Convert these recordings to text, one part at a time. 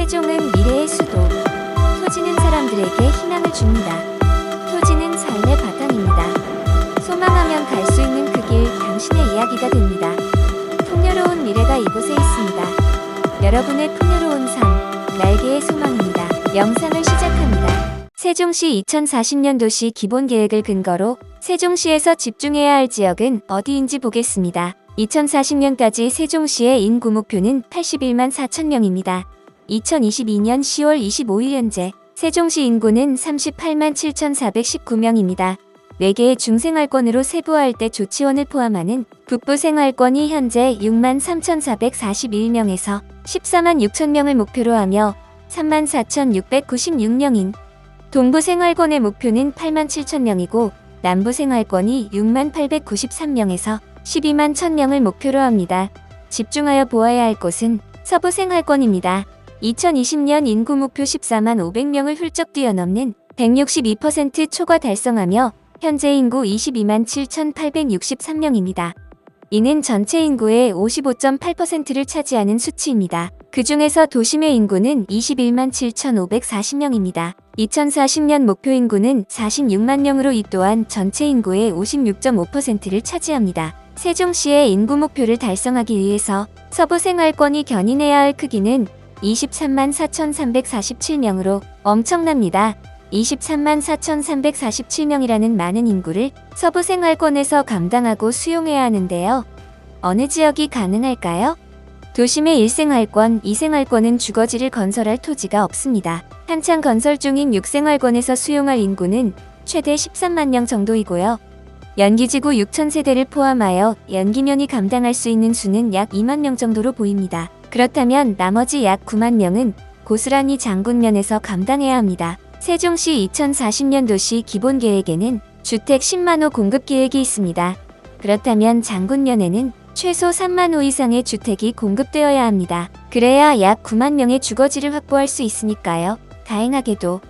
세종은 미래의 수도. 토지는 사람들에게 희망을 줍니다. 토지는 삶의 바탕입니다. 소망하면 갈 수 있는 그 길 당신의 이야기가 됩니다. 풍요로운 미래가 이곳에 있습니다. 여러분의 풍요로운 삶, 날개의 소망입니다. 영상을 시작합니다. 세종시 2040년도시 기본계획을 근거로 세종시에서 집중해야 할 지역은 어디인지 보겠습니다. 2040년까지 세종시의 인구 목표는 81만 4천 명입니다. 2022년 10월 25일 현재 세종시 인구는 38만 7,419명입니다. 4개의 중생활권으로 세부화할 때 조치원을 포함하는 북부 생활권이 현재 6만 3,441명에서 14만 6천 명을 목표로 하며 3만 4,696명인 동부 생활권의 목표는 8만 7천 명이고 남부 생활권이 6만 893명에서 12만 1000명을 목표로 합니다. 집중하여 보아야 할 곳은 서부 생활권입니다. 2020년 인구 목표 14만 500명을 훌쩍 뛰어넘는 162% 초과 달성하며 현재 인구 22만 7,863명입니다. 이는 전체 인구의 55.8%를 차지하는 수치입니다. 그 중에서 도심의 인구는 21만 7,540명입니다. 2040년 목표 인구는 46만 명으로 이 또한 전체 인구의 56.5%를 차지합니다. 세종시의 인구 목표를 달성하기 위해서 서부 생활권이 견인해야 할 크기는 23만 4,347명으로 엄청납니다. 23만 4,347명이라는 많은 인구를 서부 생활권에서 감당하고 수용해야 하는데요. 어느 지역이 가능할까요? 도심의 1생활권, 2생활권은 주거지를 건설할 토지가 없습니다. 한창 건설 중인 6생활권에서 수용할 인구는 최대 13만 명 정도이고요. 연기지구 6천 세대를 포함하여 연기면이 감당할 수 있는 수는 약 2만 명 정도로 보입니다. 그렇다면 나머지 약 9만 명은 고스란히 장군면에서 감당해야 합니다. 세종시 2040년도시 기본계획에는 주택 10만 호 공급 계획이 있습니다. 그렇다면 장군면에는 최소 3만 호 이상의 주택이 공급되어야 합니다. 그래야 약 9만 명의 주거지를 확보할 수 있으니까요. 다행하게도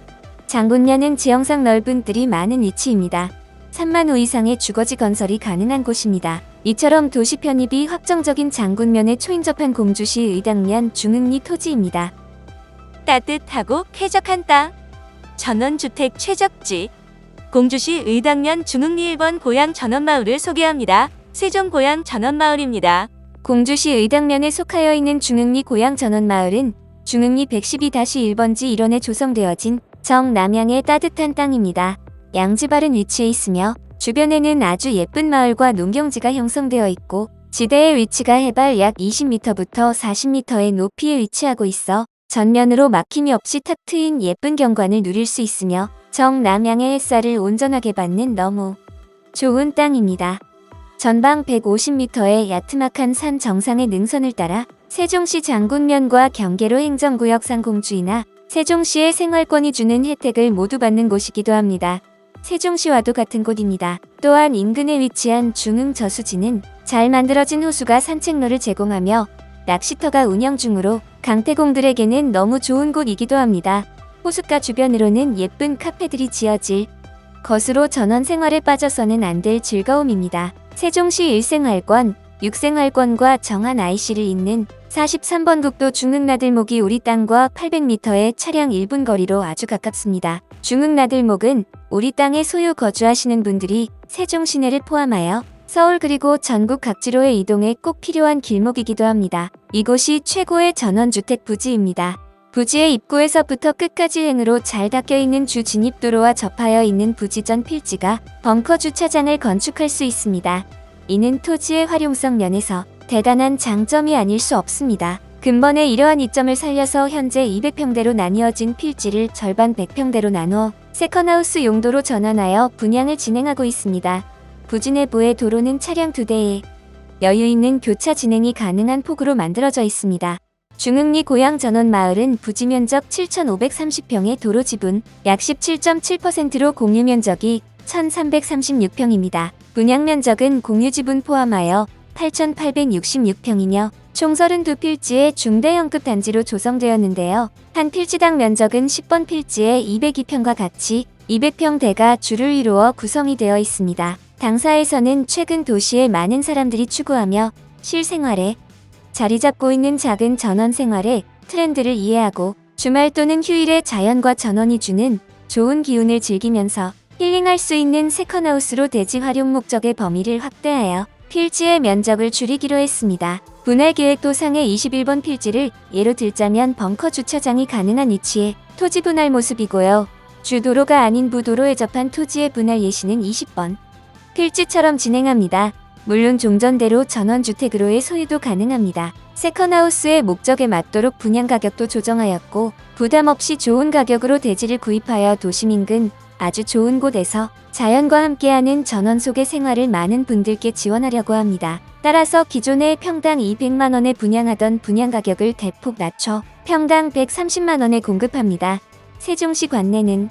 장군면은 지형상 넓은 뜰이 많은 위치입니다. 3만 호 이상의 주거지 건설이 가능한 곳입니다. 이처럼 도시 편입이 확정적인 장군면에 초인접한 공주시 의당면 중흥리 토지입니다. 따뜻하고 쾌적한 땅. 전원주택 최적지. 공주시 의당면 중흥리 1번 고향 전원마을을 소개합니다. 세종 고향 전원마을입니다. 공주시 의당면에 속하여 있는 중흥리 고향 전원마을은 중흥리 112-1번지 일원에 조성되어진 정남향의 따뜻한 땅입니다. 양지 바른 위치에 있으며 주변에는 아주 예쁜 마을과 농경지가 형성되어 있고 지대의 위치가 해발 약 20m부터 40m의 높이에 위치하고 있어 전면으로 막힘이 없이 탁 트인 예쁜 경관을 누릴 수 있으며 정남향의 햇살을 온전하게 받는 너무 좋은 땅입니다. 전방 150m의 야트막한 산 정상의 능선을 따라 세종시 장군면과 경계로 행정구역 상공주의나 세종시의 생활권이 주는 혜택을 모두 받는 곳이기도 합니다. 세종시와도 같은 곳입니다. 또한 인근에 위치한 중흥 저수지는 잘 만들어진 호수가 산책로를 제공하며 낚시터가 운영 중으로 강태공들에게는 너무 좋은 곳이기도 합니다. 호숫가 주변으로는 예쁜 카페들이 지어질 것으로 전원 생활에 빠져서는 안 될 즐거움입니다. 세종시 1생활권, 6생활권과 정한 IC를 잇는 43번 국도 중흥나들목이 우리 땅과 800m의 차량 1분 거리로 아주 가깝습니다. 중흥나들목은 우리 땅에 소유 거주하시는 분들이 세종 시내를 포함하여 서울 그리고 전국 각지로의 이동에 꼭 필요한 길목이기도 합니다. 이곳이 최고의 전원주택 부지입니다. 부지의 입구에서부터 끝까지 행으로 잘 닦여 있는 주 진입도로와 접하여 있는 부지 전 필지가 벙커 주차장을 건축할 수 있습니다. 이는 토지의 활용성 면에서 대단한 장점이 아닐 수 없습니다. 근본에 이러한 이점을 살려서 현재 200평대로 나뉘어진 필지를 절반 100평대로 나누어 세컨하우스 용도로 전환하여 분양을 진행하고 있습니다. 부지 내부의 도로는 차량 두 대에 여유 있는 교차 진행이 가능한 폭으로 만들어져 있습니다. 중흥리 고향 전원 마을은 부지 면적 7,530평의 도로 지분 약 17.7%로 공유 면적이 1,336평입니다. 분양 면적은 공유 지분 포함하여 8,866평이며 총 32필지의 중대형급 단지로 조성되었는데요. 한 필지당 면적은 10번 필지의 202평과 같이 200평대가 줄을 이루어 구성이 되어 있습니다. 당사에서는 최근 도시에 많은 사람들이 추구하며 실생활에 자리 잡고 있는 작은 전원 생활에 트렌드를 이해하고 주말 또는 휴일에 자연과 전원이 주는 좋은 기운을 즐기면서 힐링할 수 있는 세컨하우스로 대지 활용 목적의 범위를 확대하여 필지의 면적을 줄이기로 했습니다. 분할 계획도 상의 21번 필지를 예로 들자면 벙커 주차장이 가능한 위치에 토지 분할 모습이고요. 주도로가 아닌 부도로에 접한 토지의 분할 예시는 20번. 필지처럼 진행합니다. 물론 종전대로 전원주택으로의 소유도 가능합니다. 세컨하우스의 목적에 맞도록 분양 가격도 조정하였고 부담 없이 좋은 가격으로 대지를 구입하여 도심 인근 아주 좋은 곳에서 자연과 함께하는 전원 속의 생활을 많은 분들께 지원하려고 합니다. 따라서 기존에 평당 200만 원에 분양하던 분양 가격을 대폭 낮춰 평당 130만 원에 공급합니다. 세종시 관내는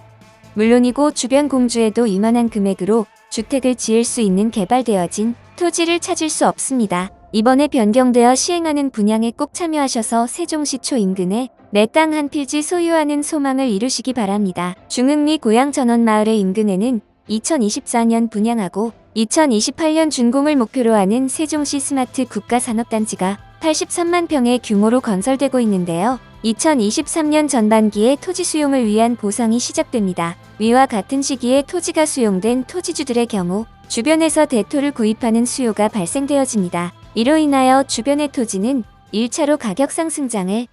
물론이고 주변 공주에도 이만한 금액으로 주택을 지을 수 있는 개발되어진 토지를 찾을 수 없습니다. 이번에 변경되어 시행하는 분양에 꼭 참여하셔서 세종시초 인근에 내 땅 한 필지 소유하는 소망을 이루시기 바랍니다. 중흥리 고양 전원마을의 인근에는 2024년 분양하고 2028년 준공을 목표로 하는 세종시 스마트 국가산업단지가 83만 평의 규모로 건설되고 있는데요. 2023년 전반기에 토지 수용을 위한 보상이 시작됩니다. 위와 같은 시기에 토지가 수용된 토지주들의 경우 주변에서 대토를 구입하는 수요가 발생되어집니다. 이로 인하여 주변의 토지는 1차로 가격 상승장을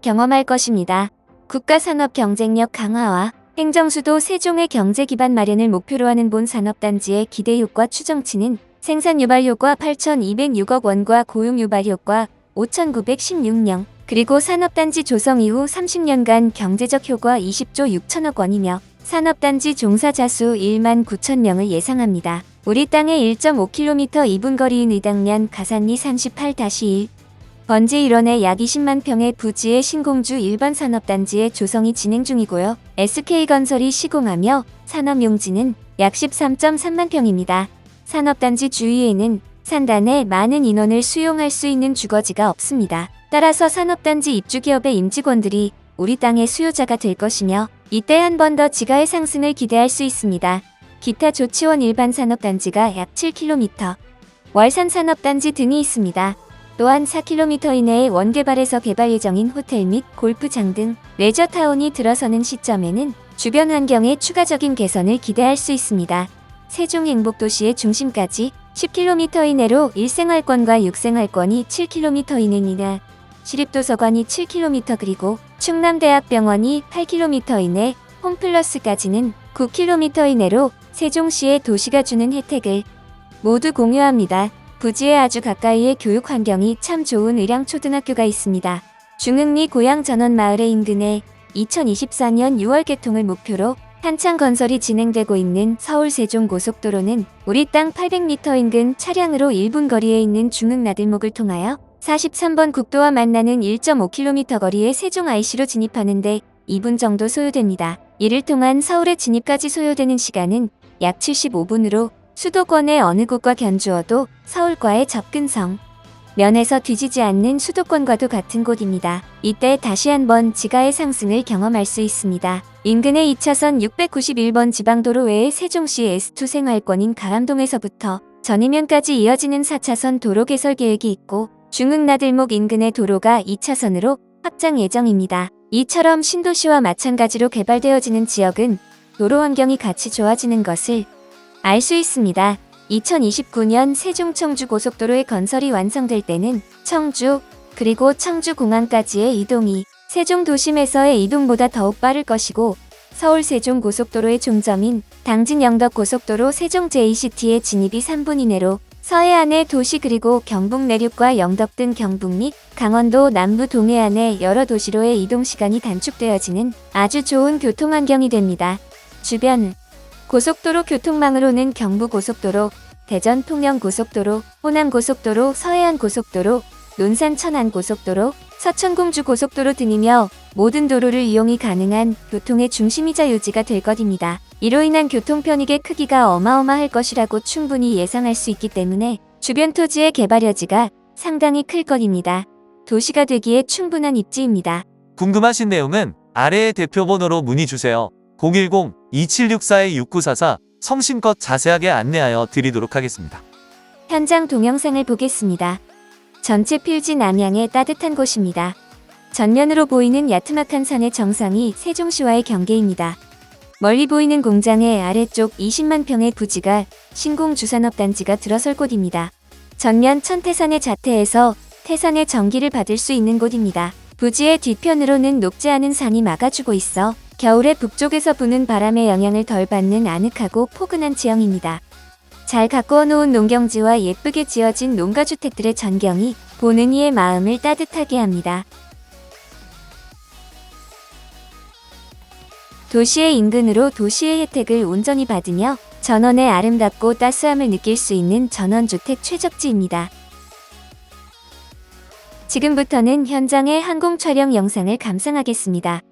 경험할 것입니다. 국가 산업 경쟁력 강화와 행정수도 세종의 경제 기반 마련을 목표로 하는 본 산업단지의 기대 효과 추정치는 생산 유발 효과 8,206억 원과 고용 유발 효과 5,916명, 그리고 산업단지 조성 이후 30년간 경제적 효과 20조 6천억 원이며 산업단지 종사자 수 1만 9천 명을 예상합니다. 우리 땅의 1.5km 2분 거리인 의당면 가산리 38-1 번지 일원의 약 20만 평의 부지의 신공주 일반 산업단지의 조성이 진행 중이고요. SK건설이 시공하며 산업용지는 약 13.3만 평입니다. 산업단지 주위에는 산단에 많은 인원을 수용할 수 있는 주거지가 없습니다. 따라서 산업단지 입주기업의 임직원들이 우리 땅의 수요자가 될 것이며 이때 한 번 더 지가의 상승을 기대할 수 있습니다. 기타 조치원 일반 산업단지가 약 7km, 월산 산업단지 등이 있습니다. 또한 4km 이내의 원개발에서 개발 예정인 호텔 및 골프장 등 레저타운이 들어서는 시점에는 주변 환경의 추가적인 개선을 기대할 수 있습니다. 세종 행복도시의 중심까지 10km 이내로 일생활권과 육생활권이 7km 이내이나 시립도서관이 7km 그리고 충남대학병원이 8km 이내 홈플러스까지는 9km 이내로 세종시의 도시가 주는 혜택을 모두 공유합니다. 부지에 아주 가까이에 교육 환경이 참 좋은 의량초등학교가 있습니다. 중흥리 고양 전원 마을의 인근에 2024년 6월 개통을 목표로 한창 건설이 진행되고 있는 서울 세종 고속도로는 우리 땅 800m 인근 차량으로 1분 거리에 있는 중흥 나들목을 통하여 43번 국도와 만나는 1.5km 거리의 세종 IC로 진입하는데 2분 정도 소요됩니다. 이를 통한 서울의 진입까지 소요되는 시간은 약 75분으로 수도권의 어느 곳과 견주어도 서울과의 접근성 면에서 뒤지지 않는 수도권과도 같은 곳입니다. 이때 다시 한번 지가의 상승을 경험할 수 있습니다. 인근의 2차선 691번 지방도로 외에 세종시 S2 생활권인 가암동에서부터 전이면까지 이어지는 4차선 도로 개설 계획이 있고 중흥나들목 인근의 도로가 2차선으로 확장 예정입니다. 이처럼 신도시와 마찬가지로 개발되어지는 지역은 도로 환경이 같이 좋아지는 것을 알 수 있습니다. 2029년 세종 청주 고속도로의 건설이 완성될 때는 청주 그리고 청주 공항까지의 이동이 세종 도심에서의 이동보다 더욱 빠를 것이고 서울 세종 고속도로의 종점인 당진 영덕 고속도로 세종 JCT의 진입이 3분 이내로 서해안의 도시 그리고 경북 내륙과 영덕 등 경북 및 강원도 남부 동해안의 여러 도시로의 이동 시간이 단축되어지는 아주 좋은 교통 환경이 됩니다. 주변 고속도로 교통망으로는 경부고속도로, 대전 통영고속도로, 호남고속도로, 서해안고속도로, 논산 천안고속도로, 서천공주 고속도로 등이며 모든 도로를 이용이 가능한 교통의 중심이자 요지가 될 것입니다. 이로 인한 교통 편익의 크기가 어마어마할 것이라고 충분히 예상할 수 있기 때문에 주변 토지의 개발 여지가 상당히 클 것입니다. 도시가 되기에 충분한 입지입니다. 궁금하신 내용은 아래의 대표 번호로 문의 주세요. 010-2764-6944 성심껏 자세하게 안내하여 드리도록 하겠습니다. 현장 동영상을 보겠습니다. 전체 필지 남양의 따뜻한 곳입니다. 전면으로 보이는 야트막한 산의 정상이 세종시와의 경계입니다. 멀리 보이는 공장의 아래쪽 20만 평의 부지가 신공 주산업단지가 들어설 곳입니다. 전면 천태산의 자태에서 태산의 전기를 받을 수 있는 곳입니다. 부지의 뒤편으로는 녹지 않은 산이 막아주고 있어 겨울에 북쪽에서 부는 바람의 영향을 덜 받는 아늑하고 포근한 지형입니다. 잘 가꾸어 놓은 농경지와 예쁘게 지어진 농가주택들의 전경이 보는 이의 마음을 따뜻하게 합니다. 도시의 인근으로 도시의 혜택을 온전히 받으며 전원의 아름답고 따스함을 느낄 수 있는 전원주택 최적지입니다. 지금부터는 현장의 항공 촬영 영상을 감상하겠습니다.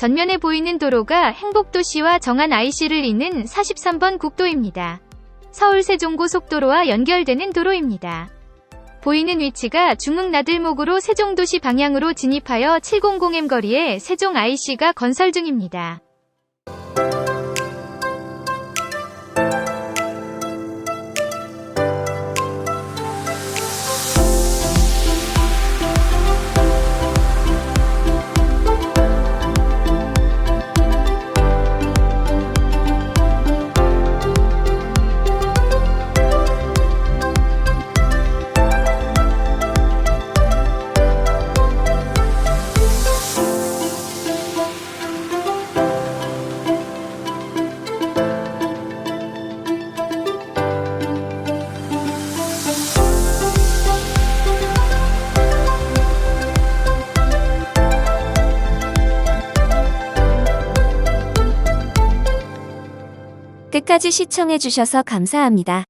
전면에 보이는 도로가 행복도시와 정안 IC를 잇는 43번 국도입니다. 서울 세종고 속도로와 연결되는 도로입니다. 보이는 위치가 중흥 나들목으로 세종도시 방향으로 진입하여 700M 거리에 세종 IC가 건설 중입니다. 끝까지 시청해주셔서 감사합니다.